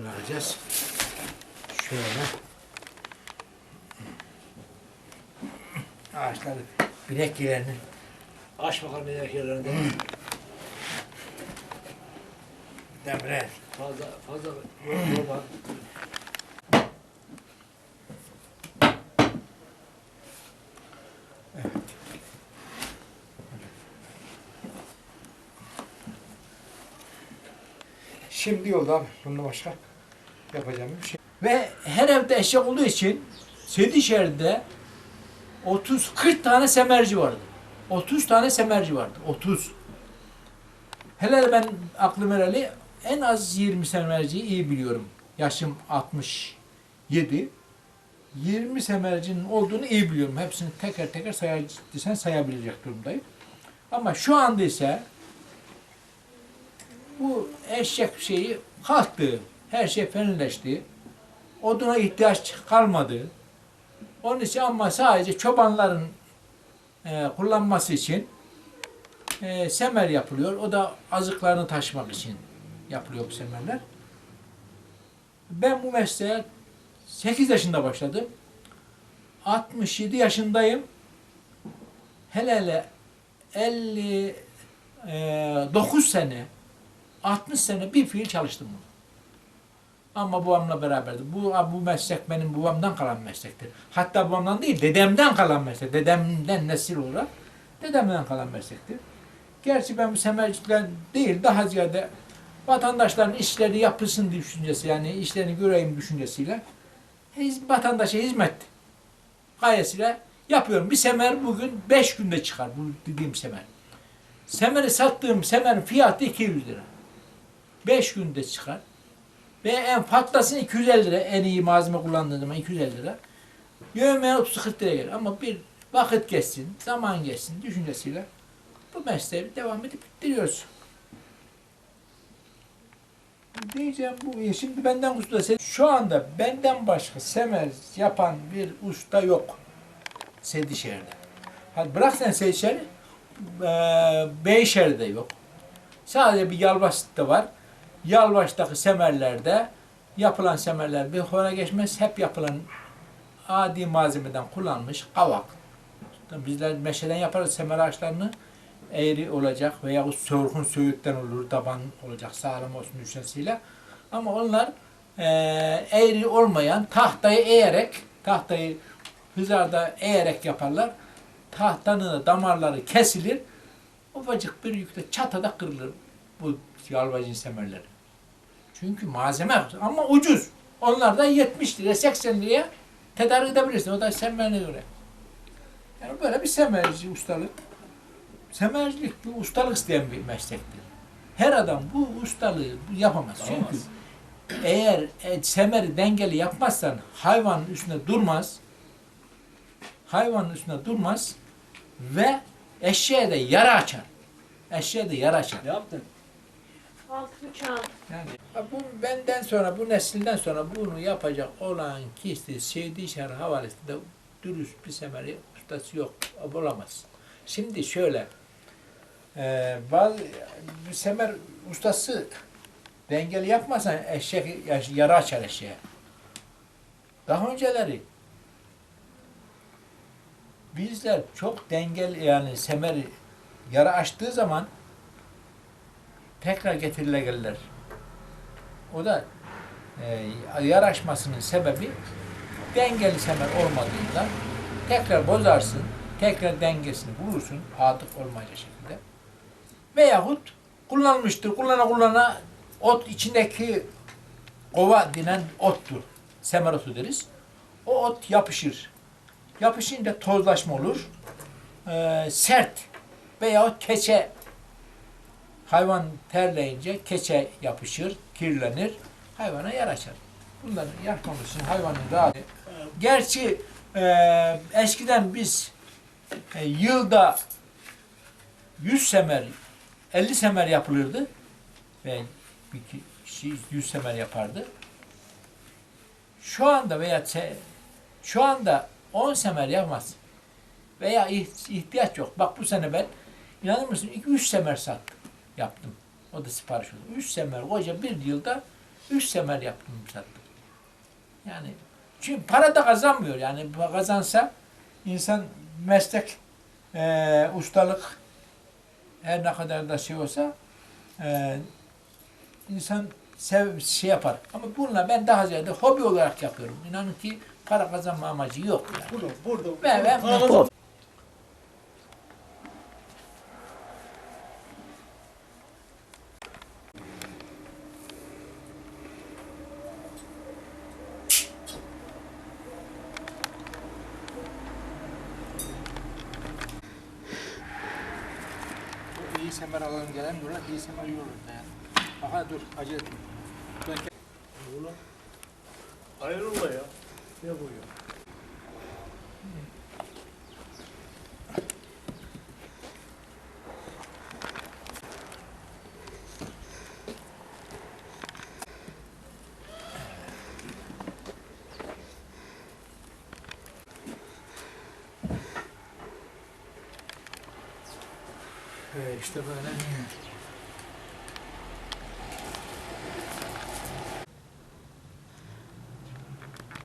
Alacağız. Şöyle. Ağaçları, bilek yerlerini. Aç bakalım bilek yerlerini. Demre. Fazla fazla yorma. Şimdi yolda. Bundan başka yapacağım bir şey. Ve her evde eşek olduğu için Sedişehir'de 30-40 tane semerci vardı. 30 tane semerci vardı. 30. Hele ben aklım herhalde en az 20 semerciyi iyi biliyorum. Yaşım 67. 20 semercinin olduğunu iyi biliyorum. Hepsini teker teker sayarsan sayabilecek durumdayım. Ama şu anda ise bu eşek şeyi kalktı. Her şey fenleşti. Oduna ihtiyaç kalmadı. Onun için ama sadece çobanların e, kullanması için e, semer yapılıyor. O da azıklarını taşımak için yapılıyor bu semerler. Ben bu mesleğe 8 yaşında başladım. 67 yaşındayım. Hele hele 59 sene 60 sene bir fiil çalıştım bunu. Ama babamla beraberdi. Bu, bu meslek benim babamdan kalan meslektir. Hatta babamdan değil, dedemden kalan meslek. Dedemden nesil olarak dedemden kalan meslektir. Gerçi ben bu semercikler değil, daha ziyade vatandaşların işleri yapılsın düşüncesi, yani işlerini göreyim düşüncesiyle hiz, vatandaşa hizmet gayesiyle yapıyorum. Bir semer bugün 5 günde çıkar bu dediğim semer. Semeri sattığım semerin fiyatı 200 lira. 5 günde çıkar. Ve en patlasın 250 lira. En iyi malzeme kullandığım zaman 250 lira. Yövmeye 30-40 lira gelir. Ama bir vakit geçsin, zaman geçsin düşüncesiyle bu mesleği devam edip bittiriyoruz. Diyeceğim bu şimdi benden usta şu anda benden başka semer yapan bir usta yok Sedişehir'de. Hadi bırak sen Sedişehir'i eee Beyşehir'de yok. Sadece bir Yalvaç'ta var. Yalvaç'taki semerlerde yapılan semerler bir hora geçmez. Hep yapılan adi malzemeden kullanmış kavak. Bizler meşeden yaparız semer ağaçlarını. Eğri olacak veya sörgün söğütten olur, taban olacak sağlam olsun düşüncesiyle. Ama onlar eee eğri olmayan tahtayı eğerek, tahtayı hızarda eğerek yaparlar. Tahtanın da damarları kesilir. Ufacık bir yükle çatada kırılır bu yalvacın semerleri. Çünkü malzeme ama ucuz. Onlar da 70 lira 80 liraya tedarik edebilirsin. O da semerine göre. Yani böyle bir semerci ustalık. Semercilik bir ustalık isteyen bir meslektir. Her adam bu ustalığı yapamaz. Çünkü eğer e, semeri dengeli yapmazsan hayvanın üstünde durmaz. Hayvanın üstünde durmaz ve eşeğe de yara açar. Eşeğe de yara açar. Ne yaptın? Yani bu benden sonra, bu nesilden sonra bunu yapacak olan kişi Seydişehir Havalesi'nde dürüst bir semeri ustası yok, olamaz. Şimdi şöyle, e, bazı bir semer ustası dengeli yapmazsan eşek yara açar eşeğe. Daha önceleri bizler çok dengeli yani semeri yara açtığı zaman tekrar getirile gelirler. O da e, yaraşmasının sebebi dengeli semer olmadığında tekrar bozarsın, tekrar dengesini bulursun atık olmayacak şekilde. Veyahut kullanılmıştır, kullana kullana ot içindeki kova denen ottur. Semer otu deriz. O ot yapışır. Yapışınca tozlaşma olur. E, sert veyahut keçe Hayvan terleyince keçe yapışır, kirlenir, hayvana yer açar. Bunları yapmamız için hayvanın rahat. Gerçi e, eskiden biz e, yılda 100 semer, 50 semer yapılırdı ve bir kişi 100 semer yapardı. Şu anda veya şu anda 10 semer yapmaz. Veya iht- ihtiyaç yok. Bak bu sene ben inanır mısın 2-3 semer sattım yaptım. O da sipariş oldu. Üç semer koca bir yılda Üç semer yaptım sattım. Yani çünkü para da kazanmıyor. Yani kazansa insan meslek, eee, ustalık her ne kadar da şey olsa eee, insan sev, şey yapar. Ama bununla ben daha ziyade hobi olarak yapıyorum. İnanın ki para kazanma amacı yok yani. Burada, burada. Ben, ben, Para- semer alalım gelen burada iyi semer iyi olur yani. Aha dur acele etme. Ayrılma ya. Ne bu işte böyle